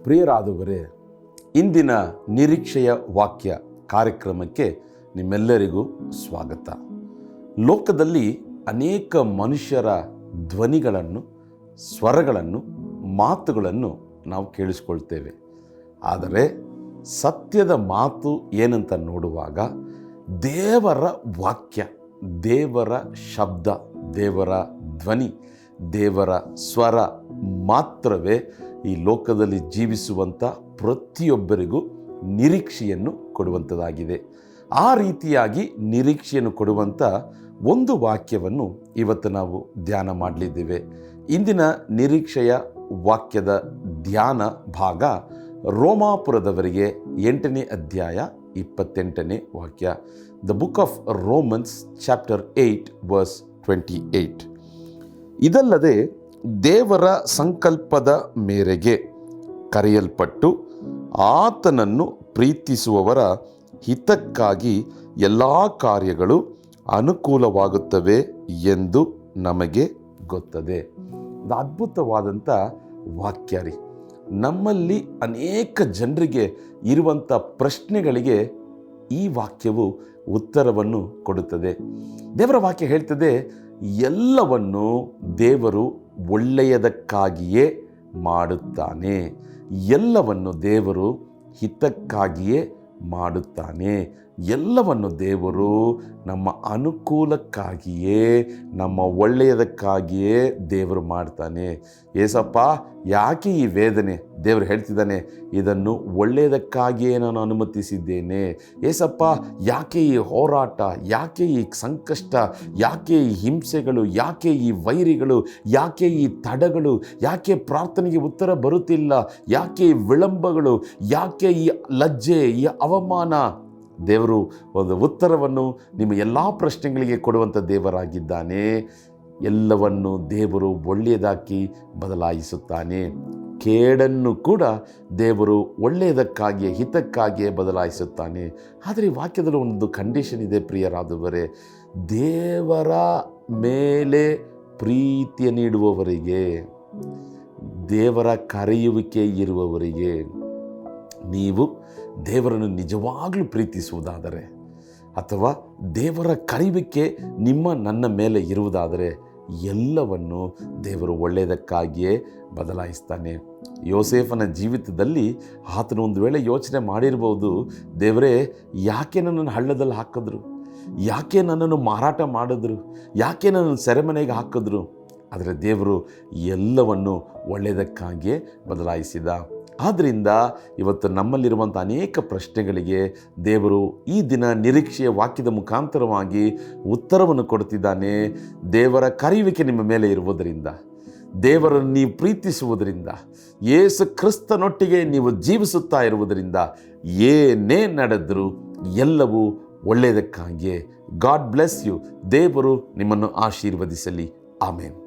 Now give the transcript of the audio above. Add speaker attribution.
Speaker 1: ಪ್ರಿಯರಾದವರೇ, ಇಂದಿನ ನಿರೀಕ್ಷೆಯ ವಾಕ್ಯ ಕಾರ್ಯಕ್ರಮಕ್ಕೆ ನಿಮ್ಮೆಲ್ಲರಿಗೂ ಸ್ವಾಗತ. ಲೋಕದಲ್ಲಿ ಅನೇಕ ಮನುಷ್ಯರ ಧ್ವನಿಗಳನ್ನು, ಸ್ವರಗಳನ್ನು, ಮಾತುಗಳನ್ನು ನಾವು ಕೇಳಿಸ್ಕೊಳ್ತೇವೆ. ಆದರೆ ಸತ್ಯದ ಮಾತು ಏನಂತ ನೋಡುವಾಗ ದೇವರ ವಾಕ್ಯ, ದೇವರ ಶಬ್ದ, ದೇವರ ಧ್ವನಿ, ದೇವರ ಸ್ವರ ಮಾತ್ರವೇ ಈ ಲೋಕದಲ್ಲಿ ಜೀವಿಸುವಂಥ ಪ್ರತಿಯೊಬ್ಬರಿಗೂ ನಿರೀಕ್ಷೆಯನ್ನು ಕೊಡುವಂಥದ್ದಾಗಿದೆ ಆ ರೀತಿಯಾಗಿ ನಿರೀಕ್ಷೆಯನ್ನು ಕೊಡುವಂಥ ಒಂದು ವಾಕ್ಯವನ್ನು ಇವತ್ತು ನಾವು ಧ್ಯಾನ ಮಾಡಲಿದ್ದೇವೆ. ಇಂದಿನ ನಿರೀಕ್ಷೆಯ ವಾಕ್ಯದ ಧ್ಯಾನ ಭಾಗ ರೋಮಾಪುರದವರಿಗೆ ಎಂಟನೇ ಅಧ್ಯಾಯ ಇಪ್ಪತ್ತೆಂಟನೇ ವಾಕ್ಯ. The book of Romans chapter eight verse twenty eight ಇದಲ್ಲದೆ ದೇವರ ಸಂಕಲ್ಪದ ಮೇರೆಗೆ ಕರೆಯಲ್ಪಟ್ಟು ಆತನನ್ನು ಪ್ರೀತಿಸುವವರ ಹಿತಕ್ಕಾಗಿ ಎಲ್ಲ ಕಾರ್ಯಗಳು ಅನುಕೂಲವಾಗುತ್ತವೆ ಎಂದು ನಮಗೆ ಗೊತ್ತದೆ. ಇದು ಅದ್ಭುತವಾದಂಥ ವಾಕ್ಯ ರೀ. ನಮ್ಮಲ್ಲಿ ಅನೇಕ ಜನರಿಗೆ ಇರುವಂಥ ಪ್ರಶ್ನೆಗಳಿಗೆ ಈ ವಾಕ್ಯವು ಉತ್ತರವನ್ನು ಕೊಡುತ್ತದೆ. ದೇವರ ವಾಕ್ಯ ಹೇಳ್ತದೆ, ಎಲ್ಲವನ್ನು ದೇವರು ಒಳ್ಳೆಯದಕ್ಕಾಗಿಯೇ ಮಾಡುತ್ತಾನೆ. ಎಲ್ಲವನ್ನು ದೇವರು ಹಿತಕ್ಕಾಗಿಯೇ ಮಾಡುತ್ತಾನೆ. ಎಲ್ಲವನ್ನು ದೇವರು ನಮ್ಮ ಅನುಕೂಲಕ್ಕಾಗಿಯೇ, ನಮ್ಮ ಒಳ್ಳೆಯದಕ್ಕಾಗಿಯೇ ದೇವರು ಮಾಡ್ತಾನೆ. ಏಸಪ್ಪ, ಯಾಕೆ ಈ ವೇದನೆ? ದೇವರು ಹೇಳ್ತಿದ್ದಾನೆ, ಇದನ್ನು ಒಳ್ಳೆಯದಕ್ಕಾಗಿಯೇ ನಾನು ಅನುಮತಿಸಿದ್ದೇನೆ. ಏಸಪ್ಪ, ಯಾಕೆ ಈ ಹೋರಾಟ? ಯಾಕೆ ಈ ಸಂಕಷ್ಟ? ಯಾಕೆ ಈ ಹಿಂಸೆಗಳು? ಯಾಕೆ ಈ ವೈರಿಗಳು? ಯಾಕೆ ಈ ತಡಗಳು? ಯಾಕೆ ಪ್ರಾರ್ಥನೆಗೆ ಉತ್ತರ ಬರುತ್ತಿಲ್ಲ? ಯಾಕೆ ಈ ವಿಳಂಬಗಳು? ಯಾಕೆ ಈ ಲಜ್ಜೆ, ಈ ಅವಮಾನ? ದೇವರು ಒಂದು ಉತ್ತರವನ್ನು ನಿಮ್ಮ ಎಲ್ಲ ಪ್ರಶ್ನೆಗಳಿಗೆ ಕೊಡುವಂಥ ದೇವರಾಗಿದ್ದಾನೆ. ಎಲ್ಲವನ್ನು ದೇವರು ಒಳ್ಳೆಯದಾಗಿ ಬದಲಾಯಿಸುತ್ತಾನೆ. ಕೇಡನ್ನು ಕೂಡ ದೇವರು ಒಳ್ಳೆಯದಕ್ಕಾಗಿಯೇ, ಹಿತಕ್ಕಾಗಿಯೇ ಬದಲಾಯಿಸುತ್ತಾನೆ. ಆದರೆ ವಾಕ್ಯದಲ್ಲಿ ಒಂದು ಕಂಡೀಷನ್ ಇದೆ ಪ್ರಿಯರಾದವರೇ. ದೇವರ ಮೇಲೆ ಪ್ರೀತಿಯ ನೀಡುವವರಿಗೆ, ದೇವರ ಕರೆಯುವಿಕೆ ಇರುವವರಿಗೆ, ನೀವು ದೇವರನ್ನು ನಿಜವಾಗಲೂ ಪ್ರೀತಿಸುವುದಾದರೆ ಅಥವಾ ದೇವರ ಕರಿವಿಕೆ ನಿಮ್ಮ ನನ್ನ ಮೇಲೆ ಇರುವುದಾದರೆ ಎಲ್ಲವನ್ನು ದೇವರು ಒಳ್ಳೆಯದಕ್ಕಾಗಿಯೇ ಬದಲಾಯಿಸ್ತಾನೆ. ಯೋಸೇಫನ ಜೀವಿತದಲ್ಲಿ ಆತನು ಒಂದು ವೇಳೆ ಯೋಚನೆ ಮಾಡಿರ್ಬೋದು, ದೇವರೇ, ಯಾಕೆ ನನ್ನನ್ನು ಹಳ್ಳದಲ್ಲಿ ಹಾಕಿದ್ರು? ಯಾಕೆ ನನ್ನನ್ನು ಮಾರಾಟ ಮಾಡಿದ್ರು? ಯಾಕೆ ನನ್ನನ್ನು ಸೆರೆಮನೆಗೆ ಹಾಕಿದ್ರು? ಆದರೆ ದೇವರು ಎಲ್ಲವನ್ನು ಒಳ್ಳೆಯದಕ್ಕಾಗಿಯೇ ಬದಲಾಯಿಸಿದ. ಆದ್ದರಿಂದ ಇವತ್ತು ನಮ್ಮಲ್ಲಿರುವಂಥ ಅನೇಕ ಪ್ರಶ್ನೆಗಳಿಗೆ ದೇವರು ಈ ದಿನ ನಿರೀಕ್ಷೆಯ ವಾಕ್ಯದ ಮುಖಾಂತರವಾಗಿ ಉತ್ತರವನ್ನು ಕೊಡ್ತಿದ್ದಾನೆ. ದೇವರ ಕರೆಯುವಿಕೆ ನಿಮ್ಮ ಮೇಲೆ ಇರುವುದರಿಂದ ದೇವರನ್ನು ನೀವು ಪ್ರೀತಿಸುವುದರಿಂದ, ಏಸು ಕ್ರಿಸ್ತನೊಟ್ಟಿಗೆ ನೀವು ಜೀವಿಸುತ್ತಾ ಇರುವುದರಿಂದ ಏನೇ ನಡೆದರೂ ಎಲ್ಲವೂ ಒಳ್ಳೆಯದಕ್ಕಾಗಿಯೇ. God bless you. ದೇವರು ನಿಮ್ಮನ್ನು ಆಶೀರ್ವದಿಸಲಿ. ಆಮೇನ್.